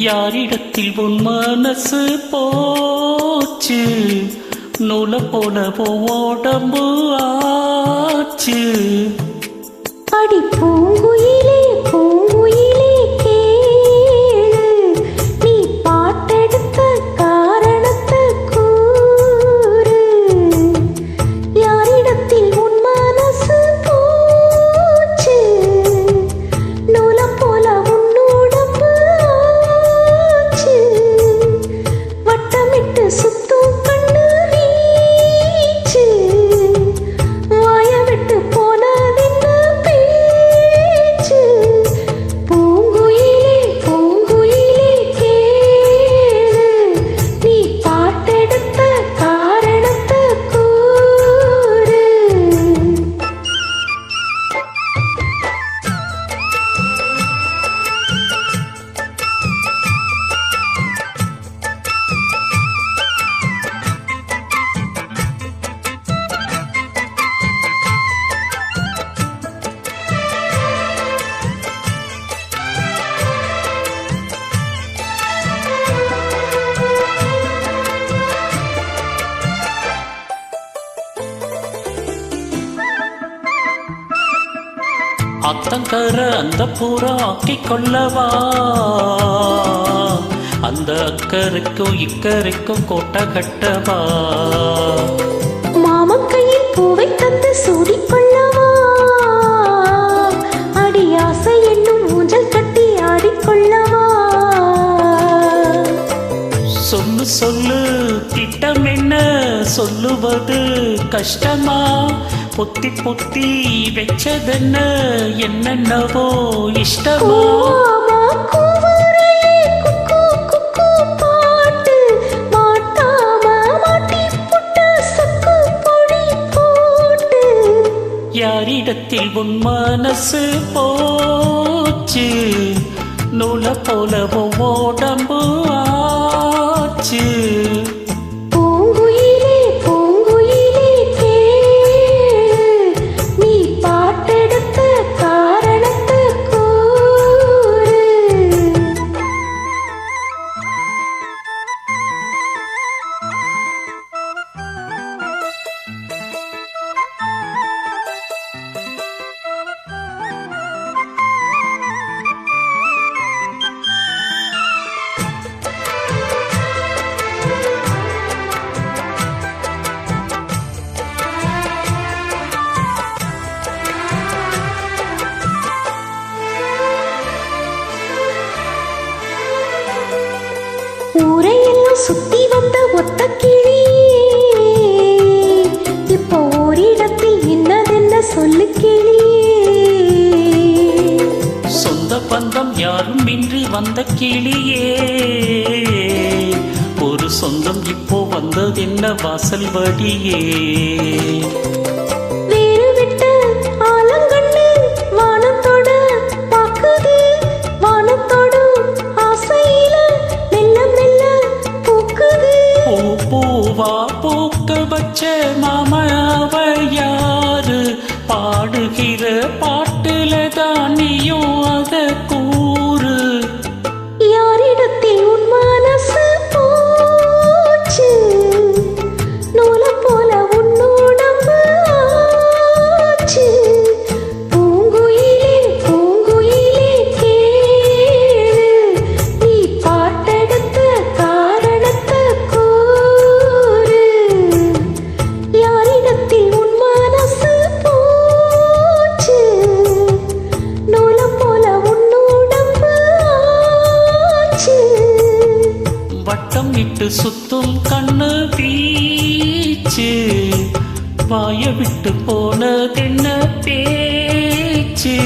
யாரிடத்தில் உன் மனசு போச்சு? நூல போல உடம்பு ஆச்சு. அடி பூங்குயிலே? Yes. அத்தங்கர அந்த பூரா ஆக்கிக் கொள்ளவா? அந்த அக்கறைக்கும் இக்கரைக்கும் கோட்டை கட்டவா? மாமன் கையில் பூவை தந்து சூடிக்கொள்ளவா அடி ஆசை என்னும் ஊஞ்சல் கட்டி ஆடிக்கொள்ளவா சொல்லு சொல்லு திட்டம் என்ன? சொல்லுவது கஷ்டமா? பொத்தி பொத்தி வச்சதென்ன என்னென்னவோ இஷ்டமா? யாரிடத்தில் உன் மனசு போச்சு? நூல போல உடம்பு ஆச்சு ஊரையெல்லாம் சுத்தி வந்த ஒத்த கிளி. இப்போ ஓரிடத்தில் என்னதென்ன சொல்லு கிளி. சொந்த பந்தம் யாரும் இன்றி வந்த கிளியே. ஒரு சொந்தம் இப்போ வந்ததென்ன வாசல் வழியே হচ্ছে মা சுத்தும் கண்ணு பீச்சு வாய விட்டு போனதென்ன பேச்சு?